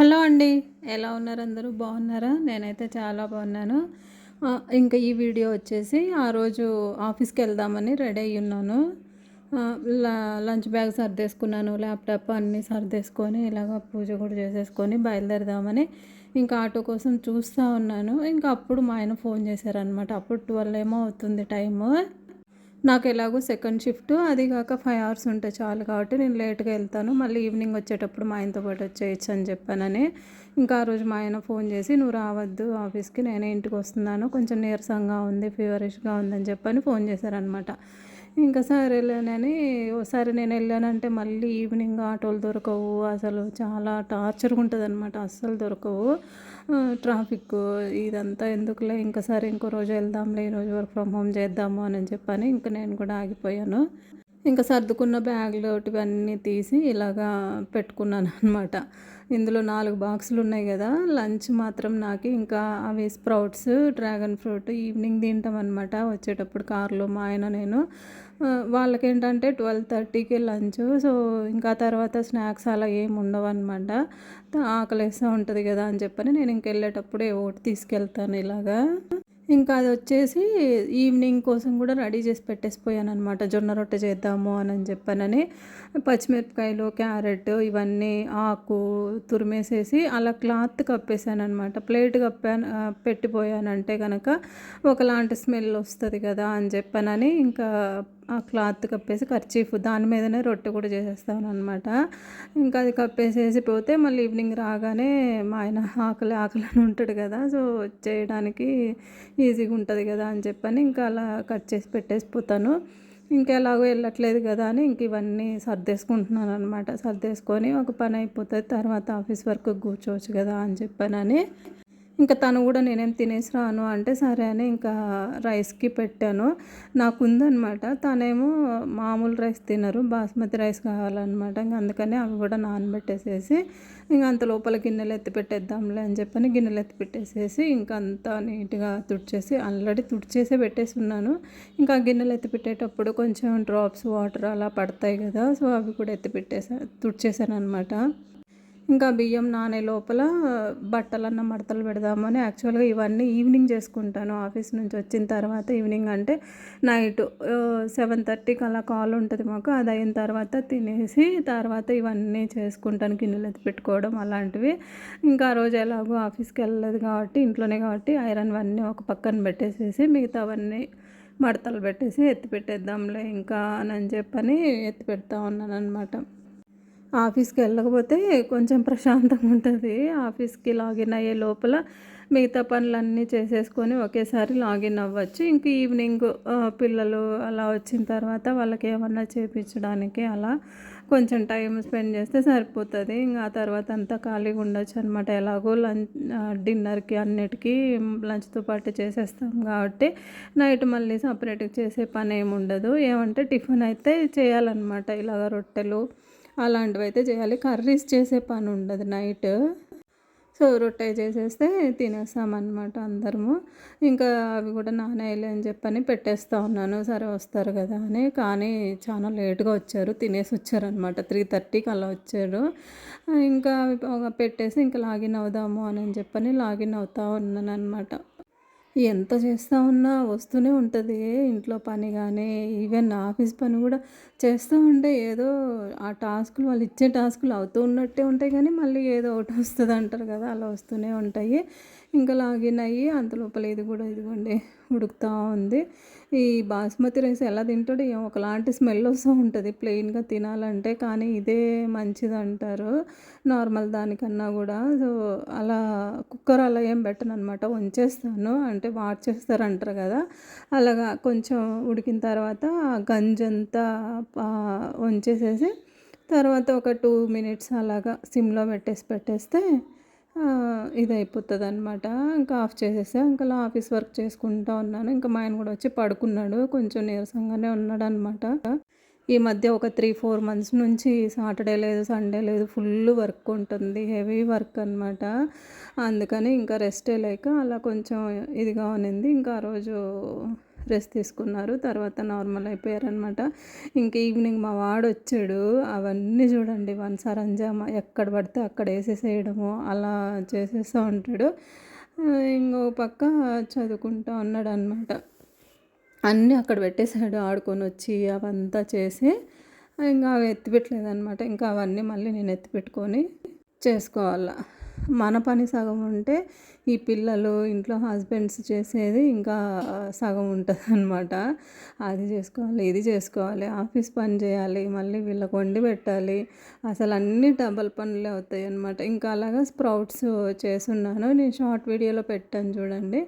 Hello అండి. ఎలా ఉన్నారు అందరూ? బాగున్నారా? నేనైతే చాలా బాగున్నాను. ఇంకా ఈ వీడియో వచ్చేసి ఆ రోజు ఆఫీస్కి వెళ్దామని రెడీ అయ్యి ఉన్నాను. ల- లంచ్ బ్యాగ్ సర్దేసుకున్నాను ల్యాప్టాప్ అన్నీ సర్దేసుకొని ఇలాగ పూజ కూడా చేసేసుకొని బయలుదేరదామని ఇంకా ఆటో కోసం చూస్తూ ఉన్నాను. ఇంకా అప్పుడు మా ఆయన ఫోన్ చేశారనమాట అప్పుడు ట్వెల్వ్ ఏమో అవుతుంది టైము. నాకు ఎలాగో సెకండ్ షిఫ్ట్ అది కాక ఫైవ్ అవర్స్ ఉంటే చాలు కాబట్టి నేను లేట్గా వెళ్తాను. మళ్ళీ ఈవినింగ్ వచ్చేటప్పుడు మా ఆయనతో పాటు వచ్చేయచ్చు అని చెప్పానని. ఇంకా ఆ రోజు మా ఆయన ఫోన్ చేసి నువ్వు రావద్దు ఆఫీస్కి నేనే ఇంటికి వస్తున్నాను. కొంచెం నీరసంగా ఉంది ఫీవరిష్గా ఉందని చెప్పని ఫోన్ చేశారనమాట ఇంకా సరేలేనని ఒకసారి నేను వెళ్ళానంటే మళ్ళీ ఈవినింగ్ ఆటోలు దొరకవు. అసలు చాలా టార్చర్గా ఉంటుంది అనమాట అస్సలు దొరకవు. ట్రాఫిక్ ఇదంతా ఎందుకులే? ఇంకా సరే ఇంకో రోజు వెళ్దాంలే ఈరోజు వర్క్ ఫ్రమ్ హోమ్ చేద్దాము అని చెప్పని ఇంకా నేను కూడా ఆగిపోయాను. ఇంకా సర్దుకున్న బ్యాగులు ఇవన్నీ తీసి ఇలాగా పెట్టుకున్నాను అనమాట ఇందులో నాలుగు బాక్సులు ఉన్నాయి కదా లంచ్ మాత్రం నాకు ఇంకా అవి స్ప్రౌట్స్ డ్రాగన్ ఫ్రూట్ ఈవినింగ్ తింటాం అనమాట వచ్చేటప్పుడు కార్లో మా ఆయన నేను. వాళ్ళకేంటంటే ట్వెల్వ్ థర్టీకి లంచ్ సో ఇంకా తర్వాత స్నాక్స్ అలా ఏమి ఉండవు అనమాట ఆకలిస్తూ ఉంటుంది కదా అని చెప్పని నేను ఇంక వెళ్ళేటప్పుడు ఒకటి తీసుకెళ్తాను ఇలాగా. ఇంకా అది వచ్చేసి ఈవినింగ్ కోసం కూడా రెడీ చేసి పెట్టేసిపోయాను అనమాట జొన్న రొట్టె చేద్దాము అని అని చెప్పానని పచ్చిమిరపకాయలు క్యారెట్ ఇవన్నీ ఆకు తురిమేసేసి అలా క్లాత్ కప్పేసాను అనమాట ప్లేట్ కప్పాను పెట్టిపోయానంటే కనుక ఒకలాంటి స్మెల్ వస్తుంది కదా అని చెప్పానని ఇంకా క్లాత్ కప్పేసి కర్చీఫ్ దాని మీదనే రొట్టె కూడా చేసేస్తాను అనమాట ఇంకా అది కప్పేసేసి పోతే మళ్ళీ ఈవినింగ్ రాగానే మా ఆయన ఆకలి ఆకలి అని ఉంటాడు కదా సో చేయడానికి ఈజీగా ఉంటుంది కదా అని చెప్పని ఇంకా అలా కట్ చేసి పెట్టేసి పోతాను. ఇంకా ఎలాగో వెళ్ళట్లేదు కదా అని ఇంక ఇవన్నీ సర్దేసుకుంటున్నాను అనమాట సర్దేసుకొని ఒక పని అయిపోతుంది తర్వాత ఆఫీస్ వర్క్ కూర్చోవచ్చు కదా అని చెప్పానని ఇంకా తను కూడా నేనేం తినేసి రాను అంటే సరే అని ఇంకా రైస్కి పెట్టాను. నాకు ఉందన్నమాట తనేమో మామూలు రైస్ తినరు బాస్మతి రైస్ కావాలన్నమాట ఇంకా అందుకని అవి కూడా నానబెట్టేసేసి ఇంకా అంత లోపల గిన్నెలు ఎత్తి పెట్టేద్దాంలే అని చెప్పని గిన్నెలు ఎత్తి పెట్టేసేసి ఇంకా అంతా నీట్గా తుడిచేసి ఆల్రెడీ తుడిచేసే పెట్టేసి ఉన్నాను. ఇంకా గిన్నెలు ఎత్తి పెట్టేటప్పుడు కొంచెం డ్రాప్స్ వాటర్ అలా పడతాయి కదా సో అవి కూడా ఎత్తి పెట్టేసా తుడిచేసాను అనమాట ఇంకా బియ్యం నానే లోపల బట్టలన్న మడతలు పెడదామని యాక్చువల్గా ఇవన్నీ ఈవినింగ్ చేసుకుంటాను. ఆఫీస్ నుంచి వచ్చిన తర్వాత ఈవినింగ్ అంటే నైట్ సెవెన్ థర్టీకి అలా కాల్ ఉంటుంది మాకు. అది అయిన తర్వాత తినేసి తర్వాత ఇవన్నీ చేసుకుంటాను. గిన్నెలు ఎత్తి పెట్టుకోవడం అలాంటివి. ఇంకా ఆ రోజు ఎలాగో ఆఫీస్కి వెళ్ళలేదు కాబట్టి ఇంట్లోనే కాబట్టి ఐరన్ అన్నీ ఒక పక్కన పెట్టేసేసి మిగతావన్నీ మడతలు పెట్టేసి ఎత్తి పెట్టేద్దాంలే ఇంకా అని చెప్పని ఎత్తి పెడతా ఉన్నాను అనమాట ఆఫీస్కి వెళ్ళకపోతే కొంచెం ప్రశాంతంగా ఉంటుంది. ఆఫీస్కి లాగిన్ అయ్యే లోపల మిగతా పనులన్నీ చేసేసుకొని ఒకేసారి లాగిన్ అవ్వచ్చు. ఇంక ఈవినింగ్ పిల్లలు అలా వచ్చిన తర్వాత వాళ్ళకి ఏమన్నా చేపించడానికి అలా కొంచెం టైం స్పెండ్ చేస్తే సరిపోతుంది. ఇంకా ఆ తర్వాత అంతా ఖాళీగా ఉండొచ్చు అనమాట ఎలాగో లంచ్ డిన్నర్కి అన్నిటికీ లంచ్తో పాటు చేసేస్తాం కాబట్టి నైట్ మళ్ళీ సపరేట్గా చేసే పని ఏమి ఉండదు. ఏమంటే టిఫిన్ అయితే చేయాలన్నమాట. ఇలాగ రొట్టెలు అలాంటివి అయితే చేయాలి. కర్రీస్ చేసే పని ఉండదు నైట్. సో రొట్టె చేసేస్తే తినేస్తామన్నమాట అందరము. ఇంకా అవి కూడా నానేయలే అని చెప్పని పెట్టేస్తా ఉన్నాను. సరే వస్తారు కదా అని. కానీ చాలా లేట్గా వచ్చారు. తినేసి వచ్చారనమాట త్రీ థర్టీకి అలా వచ్చారు. ఇంకా ఒక పెట్టేసి ఇంకా లాగిన్ అవుదాము అని చెప్పని లాగిన్ అవుతా ఉన్నాను అనమాట ఎంత చేస్తూ ఉన్నా వస్తూనే ఉంటుంది. ఇంట్లో పని కానీ ఈవెన్ ఆఫీస్ పని కూడా చేస్తూ ఉంటే ఏదో ఆ టాస్కులు వాళ్ళు ఇచ్చే టాస్కులు అవుతూ ఉన్నట్టే ఉంటాయి కానీ మళ్ళీ ఏదో ఒకటి వస్తుంది అంటారు కదా అలా వస్తూనే ఉంటాయి. ఇంకా లాగిన్ అయ్యి అంత లోపల ఇది కూడా ఇదిగోండి ఉడుకుతూ ఉంది. ఈ బాస్మతి రైస్ ఎలా తింటాడో ఏమో ఒకలాంటి స్మెల్ వస్తూ ఉంటుంది ప్లెయిన్గా తినాలంటే కానీ ఇదే మంచిది అంటారు నార్మల్ దానికన్నా కూడా. సో అలా కుక్కర్ అలా ఏం పెట్టను అనమాట ఉంచేస్తాను అంటే వాట్ చేస్తారు అంటారు కదా అలాగా కొంచెం ఉడికిన తర్వాత గంజంతా ఆ, వంచేసేసి తర్వాత ఒక టూ మినిట్స్ అలాగా సిమ్లో పెట్టేసి పెట్టేస్తే ఇది అయిపోతుంది అనమాట ఇంకా ఆఫ్ చేసేసా ఇంకా అలా ఆఫీస్ వర్క్ చేసుకుంటా ఉన్నాను. ఇంకా మా ఆయన కూడా వచ్చి పడుకున్నాడు కొంచెం నీరసంగానే ఉన్నాడు అనమాట ఈ మధ్య ఒక త్రీ ఫోర్ మంత్స్ నుంచి సాటర్డే లేదు సండే లేదు ఫుల్ వర్క్ ఉంటుంది హెవీ వర్క్ అనమాట అందుకని ఇంకా రెస్టే లేక అలా కొంచెం ఇదిగా ఉన్నింది. ఇంకా ఆ రోజు రెస్ట్ తీసుకున్నారు. తర్వాత నార్మల్ అయిపోయారనమాట ఇంక ఈవినింగ్ మా వాడు వచ్చాడు అవన్నీ చూడండి. వన్ సరంజామా ఎక్కడ పడితే అక్కడ వేసేసేయడము అలా చేసేస్తూ ఉంటాడు. ఇంకో పక్క చదువుకుంటూ ఉన్నాడు అనమాట అన్నీ అక్కడ పెట్టేశాడు. ఆడుకొని వచ్చి అవంతా చేసి ఇంకా అవి ఎత్తిపెట్టలేదు అనమాట ఇంకా అవన్నీ మళ్ళీ నేను ఎత్తిపెట్టుకొని చేసుకోవాలా. మన పని సగం ఉంటే ఈ పిల్లలు ఇంట్లో హస్బెండ్స్ చేసేది ఇంకా సగం ఉంటుంది అనమాట అది చేసుకోవాలి ఇది చేసుకోవాలి ఆఫీస్ పని చేయాలి మళ్ళీ వీళ్ళకి వండి పెట్టాలి. అసలు అన్ని డబల్ పనులే అవుతాయి అనమాట ఇంకా అలాగా స్ప్రౌట్స్ చేసున్నాను నేను షార్ట్ వీడియోలో పెట్టాను చూడండి.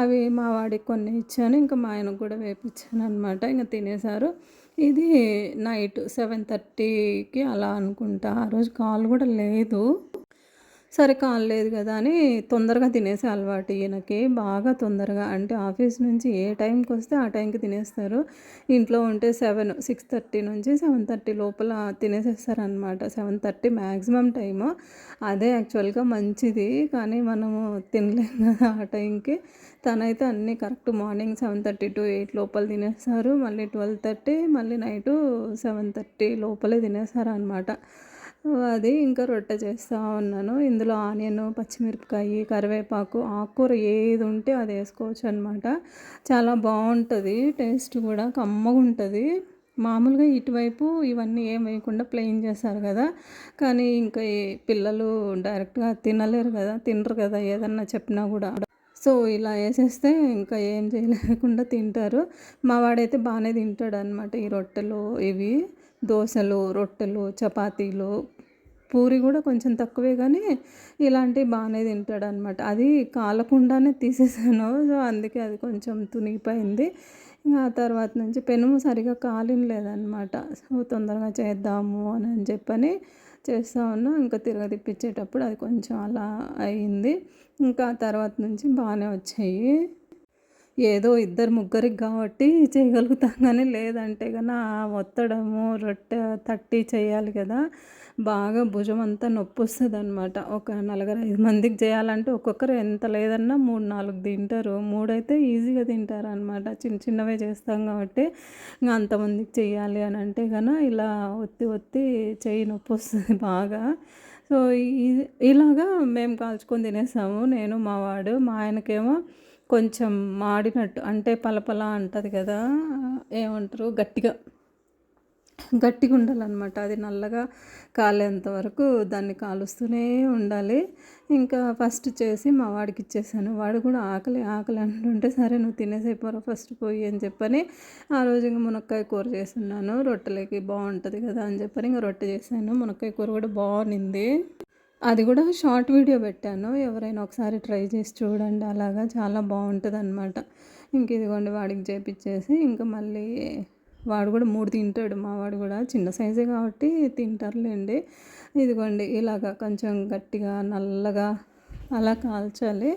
అవి మా వాడికి కొన్ని ఇచ్చాను ఇంకా మా ఆయనకు కూడా వేపించాను అనమాట ఇంకా తినేసారు ఇది నైట్ సెవెన్ థర్టీకి అలా అనుకుంటా. ఆ రోజు కాల్ కూడా లేదు. సరే కాలేదు కదా అని తొందరగా తినేసే అలవాటు ఈయనకి. బాగా తొందరగా అంటే ఆఫీస్ నుంచి ఏ టైంకి వస్తే ఆ టైంకి తినేస్తారు. ఇంట్లో ఉంటే సెవెన్ సిక్స్ థర్టీ నుంచి సెవెన్ థర్టీ లోపల తినేసేస్తారనమాట సెవెన్ థర్టీ మ్యాక్సిమం టైము. అదే యాక్చువల్గా మంచిది కానీ మనము తినలేము కదా ఆ టైంకి. తనైతే అన్నీ correct morning seven thirty to eight లోపల తినేస్తారు. మళ్ళీ ట్వెల్వ్ థర్టీ మళ్ళీ నైటు సెవెన్ థర్టీ లోపలే తినేస్తారు అనమాట అది ఇంకా రొట్టె చేస్తూ ఉన్నాను. ఇందులో ఆనియన్ పచ్చిమిరపకాయ కరివేపాకు ఆకుకూర ఏది ఉంటే అది వేసుకోవచ్చు అనమాట చాలా బాగుంటుంది టేస్ట్ కూడా కమ్మగా ఉంటుంది. మామూలుగా ఇటువైపు ఇవన్నీ ఏం వేయకుండా ప్లెయిన్ చేస్తారు కదా. కానీ ఇంకా పిల్లలు డైరెక్ట్గా తినలేరు కదా తినరు కదా ఏదన్నా చెప్పినా కూడా. సో ఇలా వేసేస్తే ఇంకా ఏం చేయలేకుండా తింటారు. మా వాడైతే బాగానే తింటాడు అనమాట ఈ రొట్టెలు ఇవి. దోశలు రొట్టెలు చపాతీలు పూరి కూడా కొంచెం తక్కువే కానీ ఇలాంటివి బాగానే తింటాడు అనమాట అది కాలకుండానే తీసేసాను. సో అందుకే అది కొంచెం తునిగిపోయింది. ఇంకా ఆ తర్వాత నుంచి పెనుము సరిగా కాలినలేదనమాట. సో తొందరగా చేద్దాము అని అని చెప్పని చేస్తా ఉన్నా. ఇంకా తిరగదిప్పించేటప్పుడు అది కొంచెం అలా అయింది. ఇంకా తర్వాత నుంచి బాగానే వచ్చాయి. ఏదో ఇద్దరు ముగ్గురికి కాబట్టి చేయగలుగుతాం కానీ లేదంటే కన్నా ఒత్తడము రొట్టె తట్టి చేయాలి కదా. బాగా భుజం అంతా నొప్పి వస్తుంది అనమాట ఒక నలుగురు ఐదు మందికి చేయాలంటే ఒక్కొక్కరు ఎంత లేదన్నా మూడు నాలుగు తింటారు. మూడైతే ఈజీగా తింటారు అనమాట చిన్న చిన్నవే చేస్తాం కాబట్టి ఇంకా అంతమందికి చేయాలి అని అంటే కనుక ఇలా ఒత్తి ఒత్తి చేయి నొప్పి వస్తుంది బాగా. సో ఇలాగా మేము కాల్చుకొని తినేసాము. నేను మా వాడు మా ఆయనకేమో కొంచెం మాడినట్టు అంటే పలపల అంటుంది కదా ఏమంటారు? గట్టిగా. గట్టిగా ఉండాలన్నమాట అది నల్లగా కాలేంత వరకు దాన్ని కాలుస్తూనే ఉండాలి. ఇంకా ఫస్ట్ చేసి మా వాడికి ఇచ్చేసాను. వాడు కూడా ఆకలి ఆకలి అంటుంటే సరే నువ్వు తినేసైపోరా ఫస్ట్ పోయి అని చెప్పని ఆ రోజు ఇంకా మునక్కాయ కూర చేస్తున్నాను. రొట్టెలకి బాగుంటుంది కదా అని చెప్పని ఇంకా రొట్టె చేశాను. మునక్కాయ కూర కూడా బాగుంది అది కూడా షార్ట్ వీడియో పెట్టాను. ఎవరైనా ఒకసారి ట్రై చేసి చూడండి. అలాగా చాలా బాగుంటుంది అనమాట ఇంక ఇదిగోండి వాడికి చేపించేసి ఇంకా మళ్ళీ వాడు కూడా మూడు తింటాడు. మా వాడు కూడా చిన్న సైజే కాబట్టి తింటారులేండి. ఇదిగోండి ఇలాగ కొంచెం గట్టిగా నల్లగా అలా కాల్చాలి.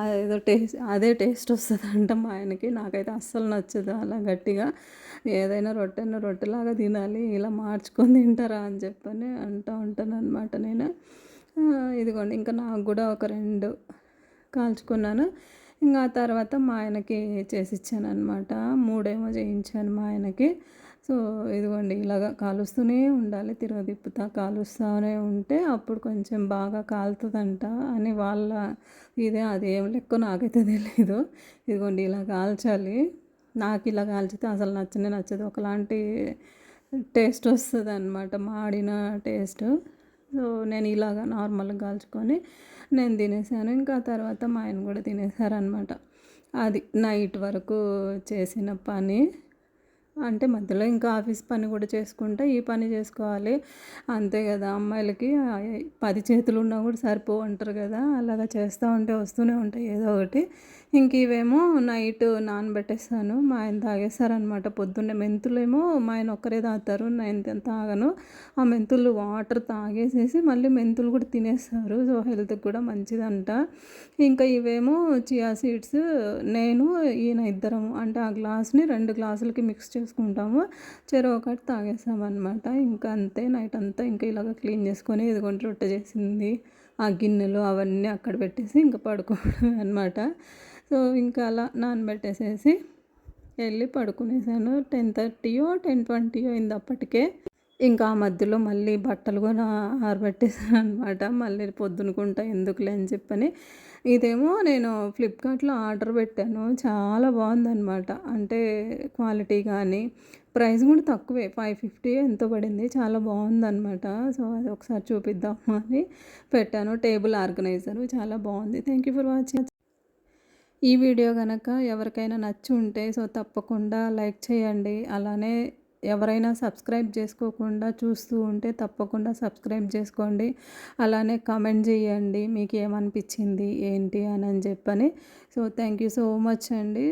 అదేదో టేస్ట్ అదే టేస్ట్ వస్తుంది అంట మా ఆయనకి. నాకైతే అస్సలు నచ్చదు అలా గట్టిగా. ఏదైనా రొట్టెన రొట్టెలాగా తినాలి ఇలా మార్చుకొని తింటారా అని చెప్పని అంటూ ఉంటాను అనమాట నేను ఇదిగోండి ఇంకా నాకు కూడా ఒక రెండు కాల్చుకున్నాను. ఇంకా తర్వాత మా ఆయనకి చేసిచ్చాను అనమాట మూడేమో చేయించాను మా ఆయనకి. సో ఇదిగోండి ఇలాగ కాలుస్తూనే ఉండాలి తిప్పుతా కాలుస్తూనే ఉంటే అప్పుడు కొంచెం బాగా కాలుతుందంట అని వాళ్ళ ఇదే అదేం లెక్క నాకైతే తెలియదు ఇదిగోండి ఇలా కాల్చాలి. నాకు ఇలా కాల్చితే అసలు నచ్చనే నచ్చదు. ఒకలాంటి టేస్ట్ వస్తుంది అనమాట మాడిన టేస్ట్. సో నేను ఇలాగా నార్మల్గా కాల్చుకొని నేను తినేసాను. ఇంకా తర్వాత మా ఆయన కూడా తినేసారనమాట అది నైట్ వరకు చేసిన పని. అంటే మధ్యలో ఇంకా ఆఫీస్ పని కూడా చేసుకుంటే ఈ పని చేసుకోవాలి. అంతే కదా అమ్మాయిలకి పది చేతులు ఉన్నా కూడా సరిపో అంటారు కదా అలాగా చేస్తూ ఉంటే వస్తూనే ఉంటాయి ఏదో ఒకటి. ఇంక ఇవేమో నైట్ నానబెట్టేస్తాను. మా ఆయన తాగేస్తారనమాట పొద్దున్నే మెంతులేమో మా ఆయన ఒక్కరే తాగుతారు నేను తాగను. ఆ మెంతులు వాటర్ తాగేసేసి మళ్ళీ మెంతులు కూడా తినేస్తారు. సో హెల్త్కి కూడా మంచిదంట. ఇంకా ఇవేమో చియా సీడ్స్ నేను ఈయన ఇద్దరము. అంటే ఆ గ్లాస్ని రెండు గ్లాసులకి మిక్స్ చేసుకుంటాము. చెరువు ఒకటి తాగేసామన్నమాట. ఇంకా అంతే నైట్ అంతా ఇంకా ఇలాగ క్లీన్ చేసుకొని ఇదిగొంటే రొట్టె చేసింది. ఆ గిన్నెలు అవన్నీ అక్కడ పెట్టేసి ఇంకా పడుకోవడం అనమాట సో ఇంకా అలా నానబెట్టేసేసి వెళ్ళి పడుకునేసాను. టెన్ థర్టీయో టెన్ ట్వంటీయో అయింది అప్పటికే. ఇంకా ఆ మధ్యలో మళ్ళీ బట్టలు కూడా ఆరబెట్టేసాను అనమాట మళ్ళీ పొద్దునుకుంటా ఎందుకులే అని చెప్పని. ఇదేమో నేను ఫ్లిప్కార్ట్లో ఆర్డర్ పెట్టాను. చాలా బాగుందన్నమాట. అంటే క్వాలిటీ కానీ ప్రైస్ కూడా తక్కువే. ఫైవ్ ఫిఫ్టీ ఎంతో పడింది. చాలా బాగుందన్నమాట. సో అది ఒకసారి చూపిద్దాము అని పెట్టాను. Table organiser. చాలా బాగుంది. థ్యాంక్ యూ ఫర్ వాచింగ్ ఈ వీడియో కనుక ఎవరికైనా నచ్చి ఉంటే సో తప్పకుండా లైక్ చేయండి. అలానే ఎవరైనా సబ్స్క్రైబ్ చేసుకోకుండా చూస్తూ ఉంటే తప్పకుండా సబ్స్క్రైబ్ చేసుకోండి. అలానే కామెంట్ చేయండి. మీకు ఏమనిపించింది? ఏంటి? అని అని చెప్పని. So thank you so much అండి.